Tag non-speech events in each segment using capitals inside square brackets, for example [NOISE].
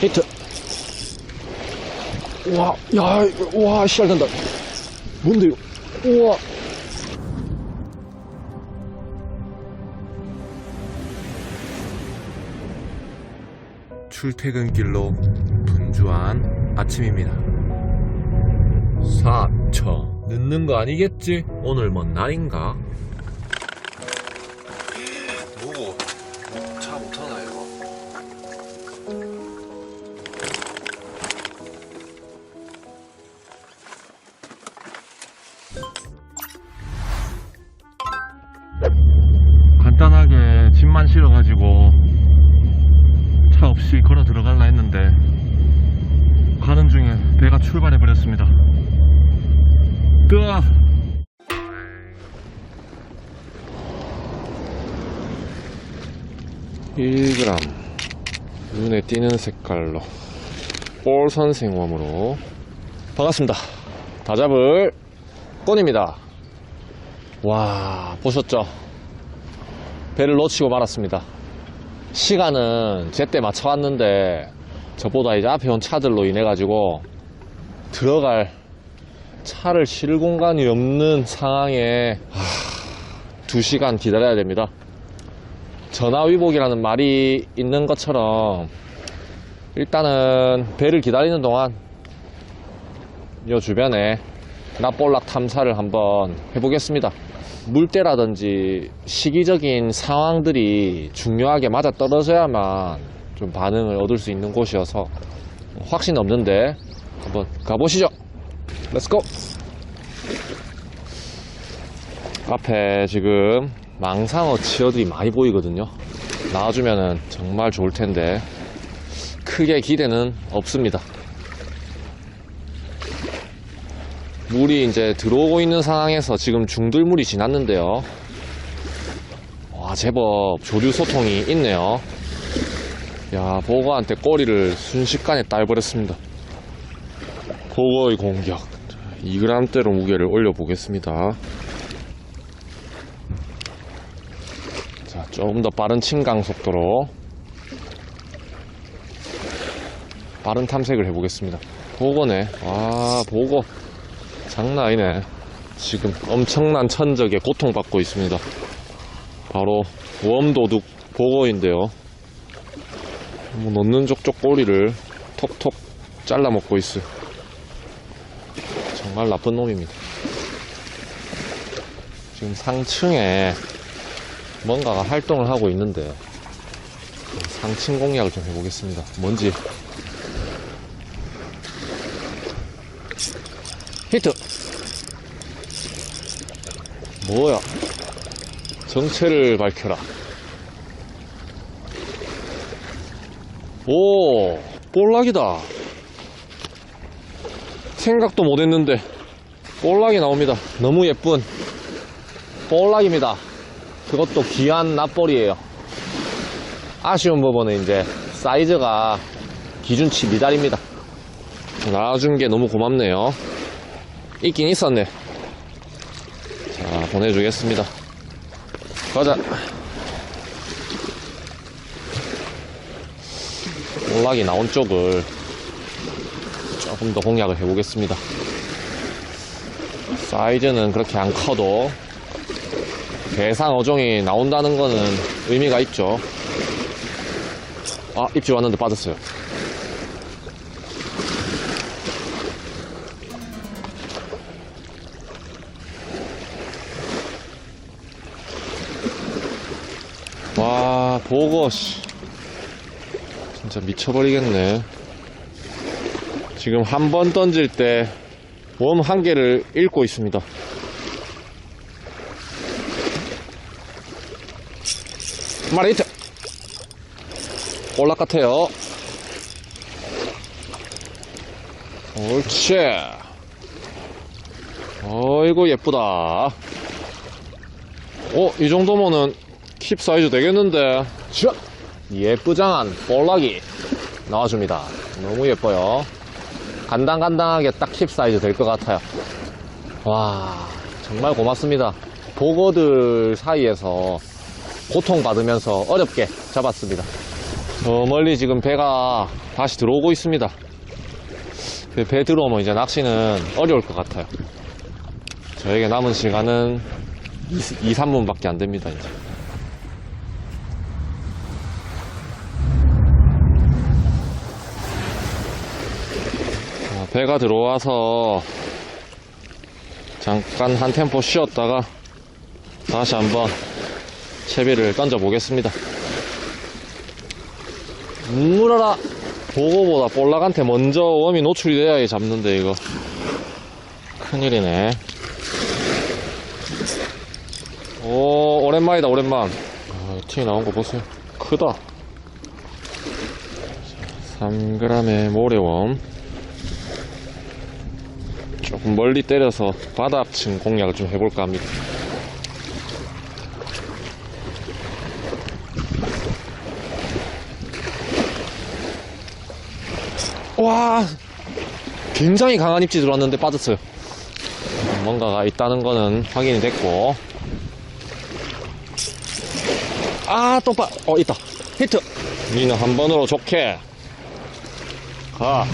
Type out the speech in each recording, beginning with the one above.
히트. 와, 야, 이거, 와, 씨알 된다. 뭔데, 이거? 우와. 출퇴근길로 분주한 아침입니다. 사처 늦는 거 아니겠지? 오늘 뭔 날인가? 실어가지고 차 없이 걸어 들어갈라 했는데 가는 중에 배가 출발해 버렸습니다. 뜨아! 일 g 눈에 띄는 색깔로 볼 선생웜으로. 반갑습니다. 다 잡을 건입니다. 와 보셨죠 배를 놓치고 말았습니다 시간은 제때 맞춰 왔는데 저보다 이제 앞에 온 차들로 인해 가지고 들어갈 차를 실을 공간이 없는 상황에 하, 2시간 기다려야 됩니다 전화위복이라는 말이 있는 것처럼 일단은 배를 기다리는 동안 이 주변에 납볼락 탐사를 한번 해보겠습니다. 물때라든지 시기적인 상황들이 중요하게 맞아 떨어져야만 좀 반응을 얻을 수 있는 곳이어서 확신 없는데 한번 가보시죠. 렛츠고! 앞에 지금 망상어 치어들이 많이 보이거든요. 나와주면은 정말 좋을 텐데 크게 기대는 없습니다. 물이 이제 들어오고 있는 상황에서 지금 중들물이 지났는데요. 와 제법 조류 소통이 있네요. 야 보거한테 꼬리를 순식간에 딸버렸습니다. 보거의 공격 2g대로 무게를 올려보겠습니다. 자, 조금 더 빠른 침강 속도로 빠른 탐색을 해보겠습니다. 보고네. 와, 보고. 장난 아니네. 지금 엄청난 천적에 고통받고 있습니다. 바로 웜도둑 보고인데요. 뭐 넣는 족족 꼬리를 톡톡 잘라 먹고 있어요. 정말 나쁜 놈입니다. 지금 상층에 뭔가가 활동을 하고 있는데 상층 공략을 좀 해보겠습니다. 뭔지 히트 뭐야 정체를 밝혀라 오 볼락이다 생각도 못했는데 볼락이 나옵니다 너무 예쁜 볼락입니다 그것도 귀한 납볼이에요. 아쉬운 부분은 이제 사이즈가 기준치 미달입니다. 나와준 게 너무 고맙네요. 있긴 있었네. 자, 보내주겠습니다. 가자. 올락이 나온 쪽을 조금 더 공략을 해보겠습니다. 사이즈는 그렇게 안 커도 대상 어종이 나온다는 거는 의미가 있죠. 아, 입질 왔는데 빠졌어요. 와, 보고, 씨. 진짜 미쳐버리겠네. 지금 한 번 던질 때, 웜 한 개를 읽고 있습니다. 마리 히트 올락 같아요 옳지 어이구 예쁘다 어, 이 정도면은 킵 사이즈 되겠는데 슈 예쁘장한 볼락이 나와줍니다 너무 예뻐요 간당간당하게 딱킵 사이즈 될 것 같아요 와 정말 고맙습니다 보거들 사이에서 고통받으면서 어렵게 잡았습니다. 저 멀리 지금 배가 다시 들어오고 있습니다. 그배 들어오면 이제 낚시는 어려울 것 같아요. 저에게 남은 시간은 2, 3분밖에 안 됩니다, 이제. 자, 배가 들어와서 잠깐 한 템포 쉬었다가 다시 한번 채비를 던져 보겠습니다. 물어라. 보고보다 볼락한테 먼저 웜이 노출이 돼야 잡는데 이거. 큰일이네. 오 오랜만이다 오랜만. 아, 티 나온 거 보세요. 크다. 3g의 모래웜 멀리 때려서 바닥층 공략을 좀 해볼까 합니다. 와 굉장히 강한 입지 들어왔는데 빠졌어요. 뭔가가 있다는 거는 확인이 됐고. 아또 빠.. 어 있다. 히트. 니는 한 번으로 좋게. 가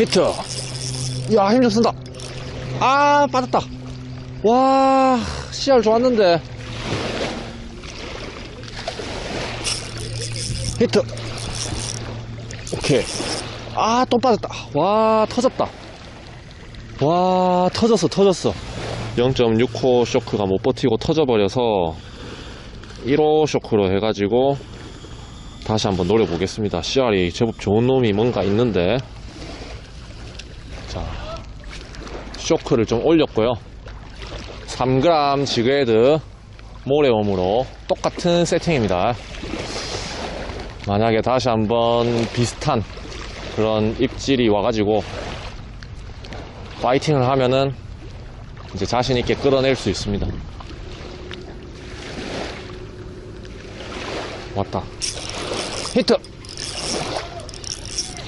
히트 야 힘 좀 쓴다. 아 빠졌다. 와 씨알 좋았는데. 히트. 오케이. 아 또 빠졌다. 와 터졌다. 와 터졌어 터졌어. 0.6호 쇼크가 못 버티고 터져버려서 1호 쇼크로 해가지고 다시 한번 노려보겠습니다. CR이 제법 좋은 놈이 뭔가 있는데 자 쇼크를 좀 올렸고요 3g 지그헤드 모래웜으로 똑같은 세팅입니다 만약에 다시 한번 비슷한 그런 입질이 와가지고 파이팅을 하면은 이제 자신있게 끌어낼 수 있습니다. 왔다. 히트!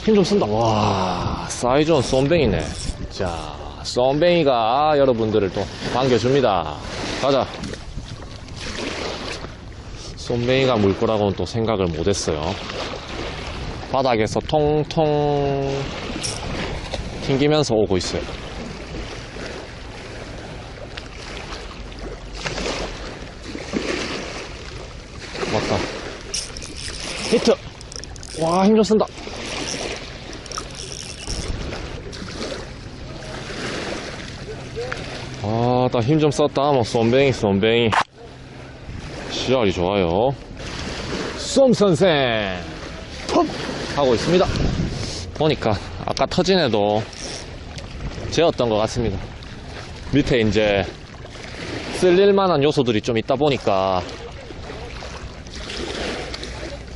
힘 좀 쓴다. 와, 사이즈는 쏨뱅이네. 자, 쏨뱅이가 여러분들을 또 반겨줍니다. 가자. 쏨뱅이가 물 거라고는 또 생각을 못했어요. 바닥에서 통통 튕기면서 오고 있어요. 왔다. 히트! 와, 힘 좀 쓴다. 아, 나 힘 좀 썼다. 뭐, 쏨뱅이, 쏨뱅이. 시알이 좋아요. 쏨 선생! 퍽! 하고 있습니다. 보니까, 아까 터진 애도 재었던 것 같습니다. 밑에 이제, 쓸릴만한 요소들이 좀 있다 보니까,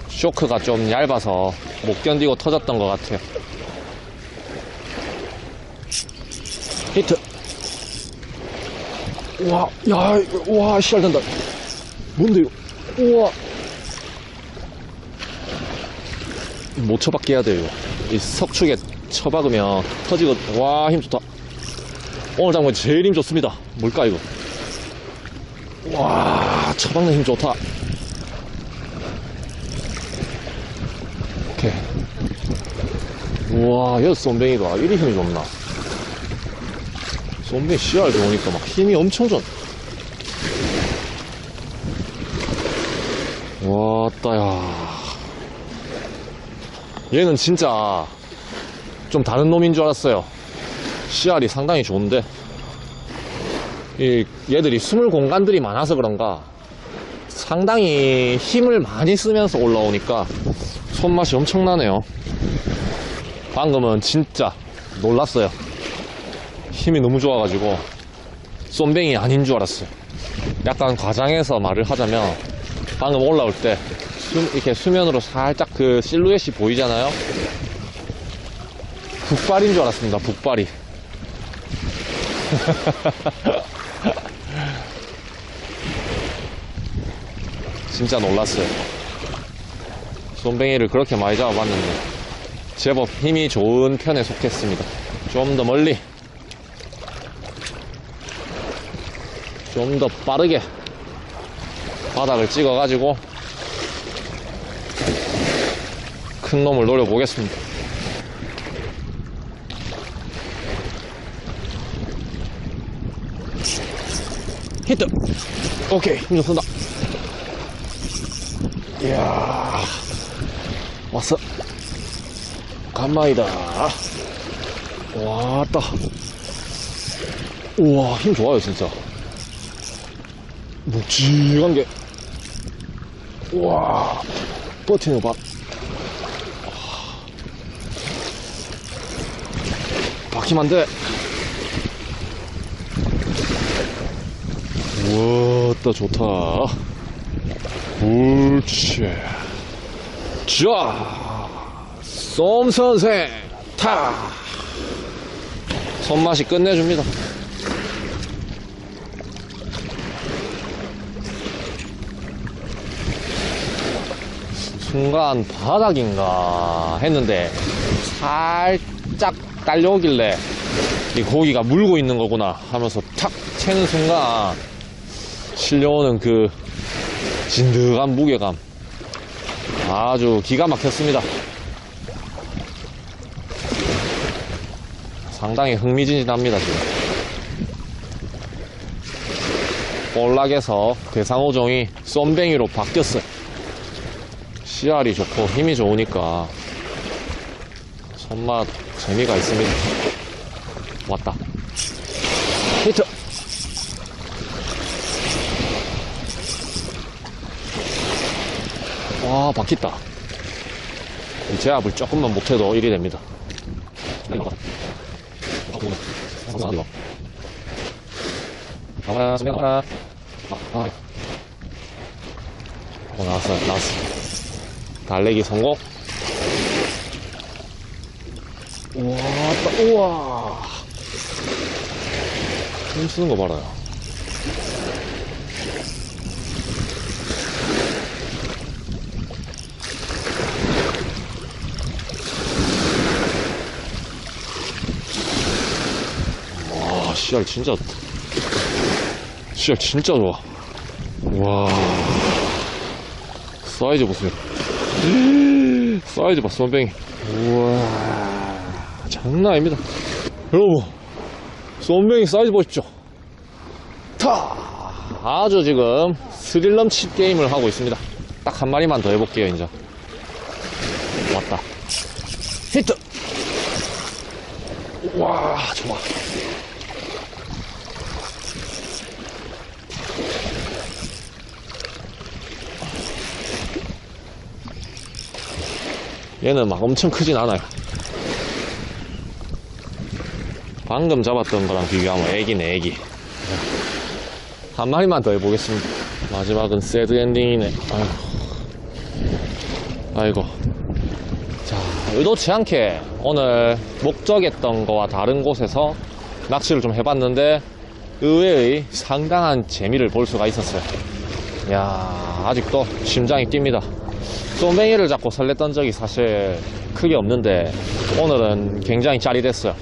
쇼크가 좀 얇아서 못 견디고 터졌던 것 같아요. 히트! 와, 야, 이거, 와, 씨알 된다. 뭔데, 이거? 우와. 못 쳐박게 해야 돼요. 이 석축에 쳐박으면 터지고, 와, 힘 좋다. 오늘 장면 제일 힘 좋습니다. 뭘까, 이거? 와, 쳐박는 힘 좋다. 오케이. 우와, 얘 쏨뱅이가 이리 힘이 좋나? 쏨뱅이 씨알 좋으니까 막 힘이 엄청 좋. 왔다, 야. 얘는 진짜 좀 다른 놈인 줄 알았어요. 씨알이 상당히 좋은데. 이, 얘들이 숨을 공간들이 많아서 그런가. 상당히 힘을 많이 쓰면서 올라오니까 손맛이 엄청나네요. 방금은 진짜 놀랐어요. 힘이 너무 좋아가지고 쏨뱅이 아닌 줄 알았어요. 약간 과장해서 말을 하자면 방금 올라올 때 수- 이렇게 수면으로 살짝 그 실루엣이 보이잖아요. 북발인 줄 알았습니다. 북발이. [LAUGHS] 진짜 놀랐어요. 쏨뱅이를 그렇게 많이 잡아봤는데 제법 힘이 좋은 편에 속했습니다. 좀 더 멀리 좀 더 빠르게 바닥을 찍어가지고 큰 놈을 노려보겠습니다. 히트! 오케이, 힘좀 쓴다. 이야, 왔어. 간마이다. 왔다. 우와, 힘 좋아요, 진짜. 묵직한 게. 우와, 버티는 거 봐. 박히면 안 돼. 우와, 따 좋다. 옳지. 자, 쏨 선생, 타! 손맛이 끝내줍니다. 순간 바닥인가 했는데 살짝 딸려오길래 이 고기가 물고 있는 거구나 하면서 탁 채는 순간 실려오는 그 진득한 무게감. 아주 기가 막혔습니다. 상당히 흥미진진합니다 지금. 볼락에서 대상호종이 쏨뱅이로 바뀌었어요 씨알이 좋고 힘이 좋으니까 손맛 재미가 있습니다 왔다 히트 와이 제압을 조금만 못해도 이리 됩니다 나와라 나와라 아, 아. 어 나왔어 나왔어 달래기 성공 우와 따- 우와 힘 쓰는 거 봐라요 와, 씨알 진짜 씨알 진짜 좋아. 와. 사이즈 보세요. [GASPS] 사이즈 봐, 쏨뱅이. 우와. 장난 아닙니다. 여러분, 쏨뱅이 사이즈 보십시오. 타! 아주 지금 스릴 넘치 게임을 하고 있습니다. 딱 한 마리만 더 해볼게요, 이제. 왔다. 히트! 와, 좋아. 얘는 막 엄청 크진 않아요. 방금 잡았던 거랑 비교하면 애기네, 애기. 한 마리만 더 해보겠습니다. 마지막은 새드 엔딩이네. 아이고. 자, 의도치 않게 오늘 목적했던 거와 다른 곳에서 낚시를 좀 해봤는데 의외의 상당한 재미를 볼 수가 있었어요. 야 아직도 심장이 뜁니다. 쏨뱅이를 잡고 설렜던 적이 사실 크게 없는데 오늘은 굉장히 짜릿했어요.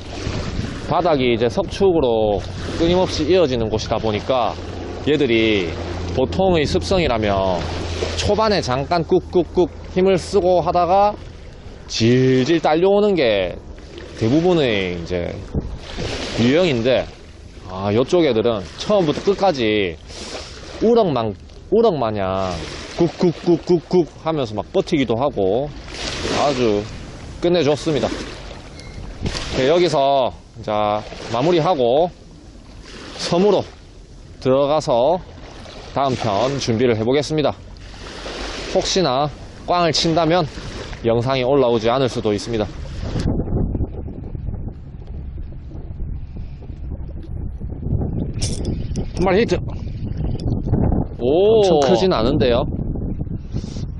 바닥이 이제 석축으로 끊임없이 이어지는 곳이다 보니까 얘들이 보통의 습성이라면 초반에 잠깐 꾹꾹꾹 힘을 쓰고 하다가 질질 딸려오는 게 대부분의 이제 유형인데 아 이쪽 애들은 처음부터 끝까지 우럭만 우럭 마냥 꾹꾹꾹꾹꾹 하면서 막 버티기도 하고 아주 끝내줬습니다. 네, 여기서 자 마무리하고 섬으로 들어가서 다음 편 준비를 해보겠습니다. 혹시나 꽝을 친다면 영상이 올라오지 않을 수도 있습니다. 한 마리 히트! 오. 엄청 크진 않은데요.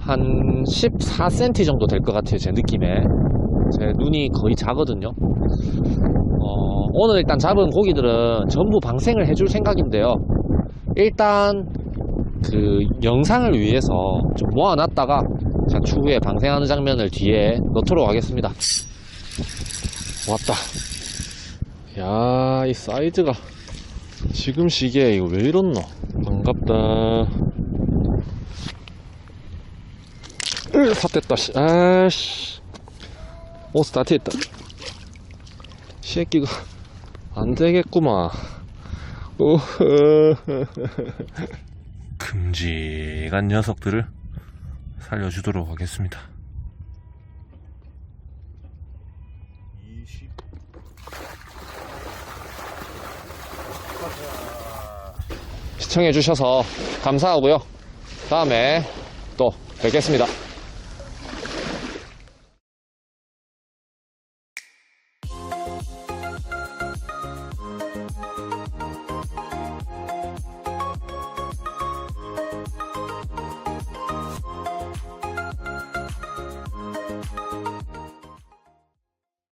한 14cm 정도 될 것 같아요, 제 느낌에. 제 눈이 거의 작거든요. 어, 오늘 일단 잡은 고기들은 전부 방생을 해줄 생각인데요. 일단 그 영상을 위해서 좀 모아놨다가 자, 추후에 방생하는 장면을 뒤에 넣도록 하겠습니다. 왔다. 야, 이 사이즈가 지금 시기에 이거 왜 이렇노? 반갑다. 으, 삽됐다, 씨. 아씨. 오, 스타트 했다. 새끼가, 안 되겠구만. 오, 큼직한 녀석들을 살려주도록 하겠습니다. 시청해주셔서 감사하고요. 다음에 또 뵙겠습니다.